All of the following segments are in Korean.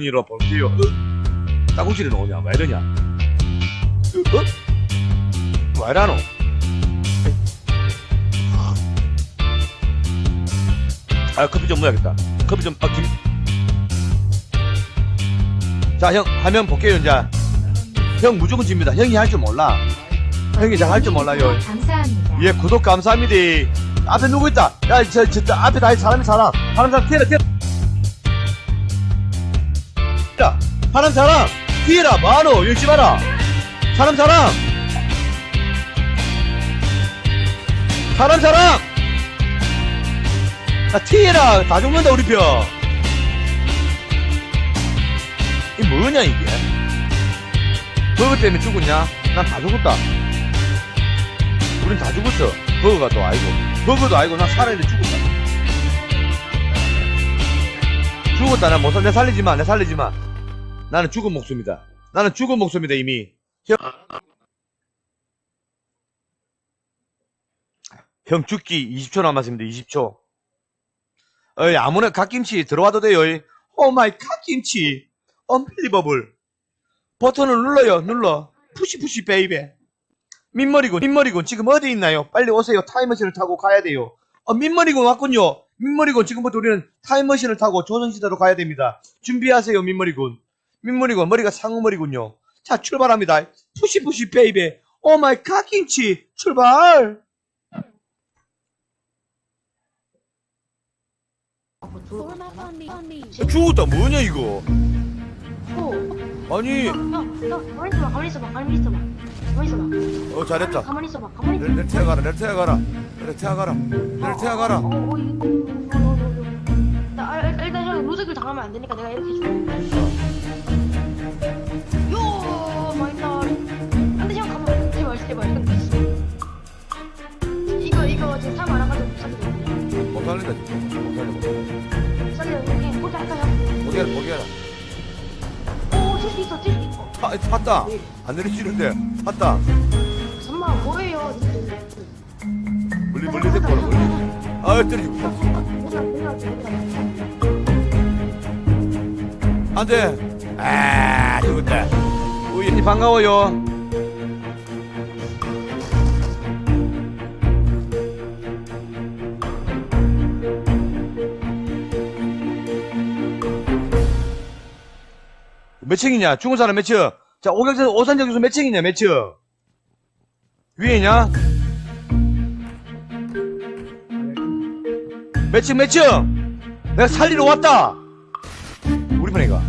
이로 볼게요. 어? 땅콩질이 나오냐? 왜 이러냐? 어? 왜 이러노? 아, 커피 좀 먹어야겠다. 커피 좀, 아, 김. 자, 형, 화면 볼게요, 이제. 형 무조건 집니다. 형이 할 줄 몰라. 형이 잘 할 줄 몰라요. 감사합니다. 예, 구독 감사합니다. 앞에 누구 있다? 야, 저, 저, 저 앞에 다 사람이 사람. 사람 사람, 튀어라, 야, 사람 사람, 튀어라, 뭐하노? 열지 마라. 사람 사람. 사람 사람. 야, 튀어라, 다 죽는다, 우리 편. 이 뭐냐, 이게? 버거 때문에 죽었냐? 난 다 죽었다. 우린 다 죽었어. 버거가 또 아니고. 버거도 아니고 난 살아있는데 죽었다. 죽었다. 난 못 살, 내 살리지 마. 내 살리지 마. 나는 죽은 목숨이다. 나는 죽은 목숨이다, 이미. 형, 형 죽기 20초 남았습니다, 20초. 어이, 아무나 갓김치 들어와도 돼요. 이. 오 마이 갓김치. 언필리버블. 버튼을 눌러요, 눌러. 푸시푸시 베이베. 민머리군, 민머리군, 지금 어디 있나요? 빨리 오세요. 타임머신을 타고 가야 돼요. 어, 민머리군 왔군요. 민머리군, 지금부터 우리는 타임머신을 타고 조선시대로 가야 됩니다. 준비하세요, 민머리군. 민머리군, 머리가 상어머리군요. 자, 출발합니다. 푸시푸시 베이베. 오 마이 갓김치. 출발! 죽었다, 뭐냐, 이거? 아니, 야, 야, 가만히 있어봐, 가만히 있어봐, 가만히 있어봐, 가만히 있어봐. 어, 잘했다. 가만히 있어봐, 가만히 내, 있어봐. 내 태워가라, 내 태워가라. 내 태워가라. 내 태워가라. 어, 어, 이거. 나, 아, 일- 일단 형 로드킬 당하면 안 되니까 내가 이렇게. 있어. 타, 탔다. 안 내리치는데. 탔다. 잠깐만, 뭐예요? 멀리, 멀리 데리고 와라, 멀리. 아, 때리고. 내가, 내가, 내가. 안 돼. 아, 죽었다. 우연히 반가워요. 몇 층이냐? 죽은 사람 몇 층? 자, 오경선, 오산정 교수 몇 층이냐, 몇 층? 위에냐? 몇 층, 몇 층? 내가 살리러 왔다! 우리 편이가.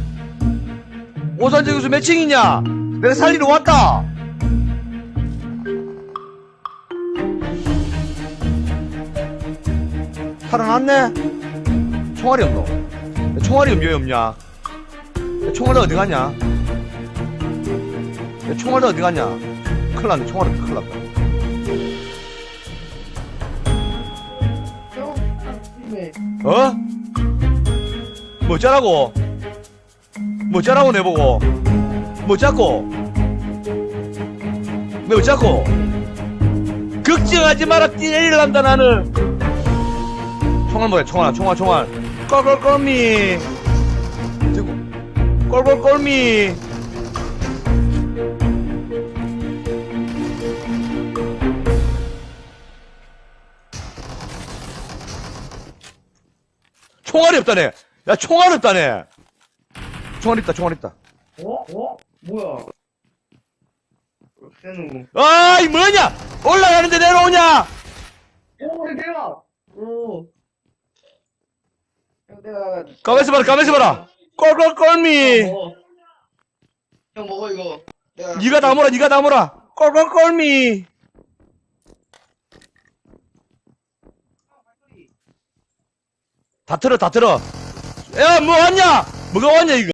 오산정 교수 몇 층이냐? 내가 살리러 왔다! 살아났네? 총알이 없노? 총알이 없냐, 없냐? 내 총알이 어디 갔냐? 내 총알이 어디 갔냐? 큰일 났네, 총알이 큰일 났다. 어? 뭐 짜라고? 뭐 짜라고 내보고? 뭐 짜고? 뭐 짜고? 걱정하지 마라 뛰어난다 나는 총알 뭐야 총알 총알 총알 지금 꼴꼴꼴미 총알이 없다네 야 총알 없다네 총알 있다 총알 있다 어? 어? 뭐야? 쟤는 아이 뭐냐 올라가는데 내려오냐 오 대박! 오 형, 내가 가만있어 봐라 가만있어 봐라 꼴꼴꼴미. 먹어. 형 먹어 이거. 내가 니가 나무라 니가 나무라. 꼴꼴꼴미. 다 틀어 다 틀어. 야뭐 왔냐? 뭐가 왔냐 이거